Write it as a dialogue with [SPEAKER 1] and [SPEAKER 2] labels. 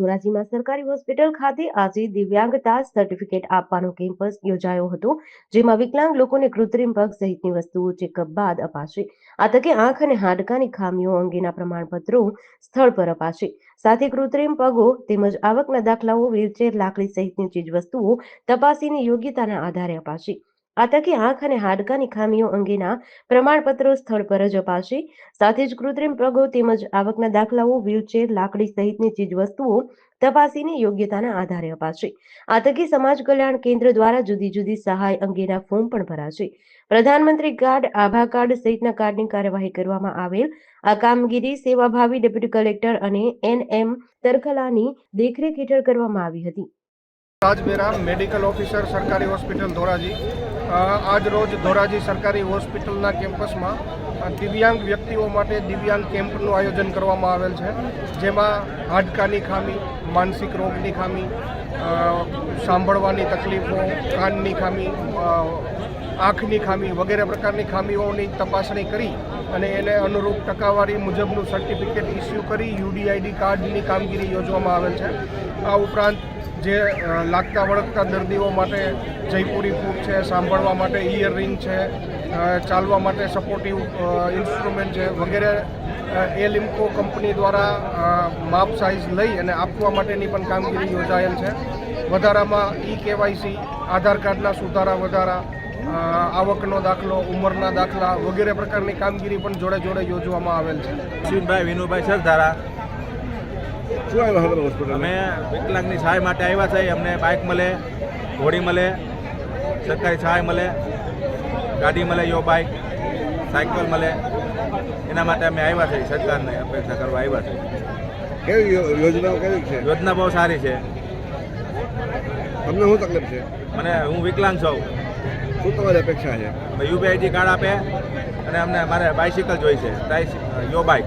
[SPEAKER 1] ધોરાજીમાં સરકારી હોસ્પિટલ ખાતે આજે દિવ્યાંગતા સર્ટિફિકેટ આપવાનો કેમ્પસ યોજાયો હતો, જેમાં વિકલાંગ લોકોને કૃત્રિમ પગ સહિતની વસ્તુઓ ચેકઅપ બાદ અપાશે. આ તકે આંખ અને હાડકાની ખામીઓ અંગેના પ્રમાણપત્રો સ્થળ પર અપાશે. સાથે કૃત્રિમ પગો તેમજ આવકના દાખલાઓ, વ્હીલચેર, લાકડી સહિતની ચીજવસ્તુઓ તપાસીને યોગ્યતાના આધારે અપાશે. આ આંખ અને હાડકાની ખામીઓ અંગેના પ્રમાણપત્રો સ્થળ પર જ અપાશે. સાથે જ કૃત્રિમ પગો તેમજ આવકના દાખલાઓ, વ્હીલચેર, લાકડી સહિતની ચીજવસ્તુઓ તપાસીને યોગ્યતાના આધારે અપાશે. આ સમાજ કલ્યાણ કેન્દ્ર દ્વારા જુદી જુદી સહાય અંગેના ફોર્મ પણ ભરાશે. પ્રધાનમંત્રી કાર્ડ, આભા કાર્ડ સહિતના કાર્ડની કાર્યવાહી કરવામાં આવેલ. આ કામગીરી સેવાભાવી ડેપ્યુટી કલેક્ટર અને એનએમ તરખલાની દેખરેખ હેઠળ કરવામાં આવી હતી.
[SPEAKER 2] રાજ બેરા મેડિકલ ઓફિસર સરકારી હોસ્પિટલ ધોરાજી. આજ રોજ ધોરાજી સરકારી હોસ્પિટલના કેમ્પસમાં દિવ્યાંગ વ્યક્તિઓ માટે દિવ્યાંગ કેમ્પનું આયોજન કરવામાં આવેલ છે. જેમાં હાડકાની ખામી, માનસિક રોગની ખામી સાંભળવાની તકલીફો, કાનની ખામી આંખની ખામી વગેરે પ્રકારની ખામીઓની તપાસણી કરી અને એને અનુરૂપ ટકાવારી મુજબનું સર્ટિફિકેટ ઇસ્યુ કરી યુડીઆઈડી કાર્ડની કામગીરી યોજવામાં આવેલ છે. આ ઉપરાંત જે લાગતા વળગતા દર્દીઓ માટે જયપુરી ફૂડ છે, સાંભળવા માટે ઇયર રિંગ છે ચાલવા માટે સપોર્ટિવ ઇન્સ્ટ્રુમેન્ટ છે વગેરે એ લિમ્કો કંપની દ્વારા માપ સાઇઝ લઈ અને આપવા માટેની પણ કામગીરી યોજાયેલ છે. વધારામાં ઈ કેવાયસી આધાર કાર્ડના સુધારા વધારા આવકનો દાખલો, ઉંમરના દાખલા વગેરે પ્રકારની કામગીરી પણ જોડે જોડે યોજવામાં આવેલ છે.
[SPEAKER 3] અશ્વિનભાઈ વિનુભાઈ સરદારા
[SPEAKER 4] શું આવ્યા હતા હોસ્પિટલ
[SPEAKER 3] અમે વિકલાંગની સહાય માટે આવ્યા છે. અમને બાઇક મળે ઘોડી મળે સરકારી સહાય મળે ગાડી મળે યો બાઇક સાયકલ મળે. એના માટે અમે આવ્યા છે. સરકારને અપેક્ષા કરવા આવ્યા છે.
[SPEAKER 4] કેવી યોજનાઓ કેવી છે?
[SPEAKER 3] યોજના બહુ સારી છે.
[SPEAKER 4] તમને શું તકલીફ છે?
[SPEAKER 3] મને હું વિકલાંગ છું.
[SPEAKER 4] શું તમારી અપેક્ષા છે?
[SPEAKER 3] યુપીઆઈડી કાર્ડ આપે અને અમને મારે બાઇસિકલ જોઈ છે. યો બાઇક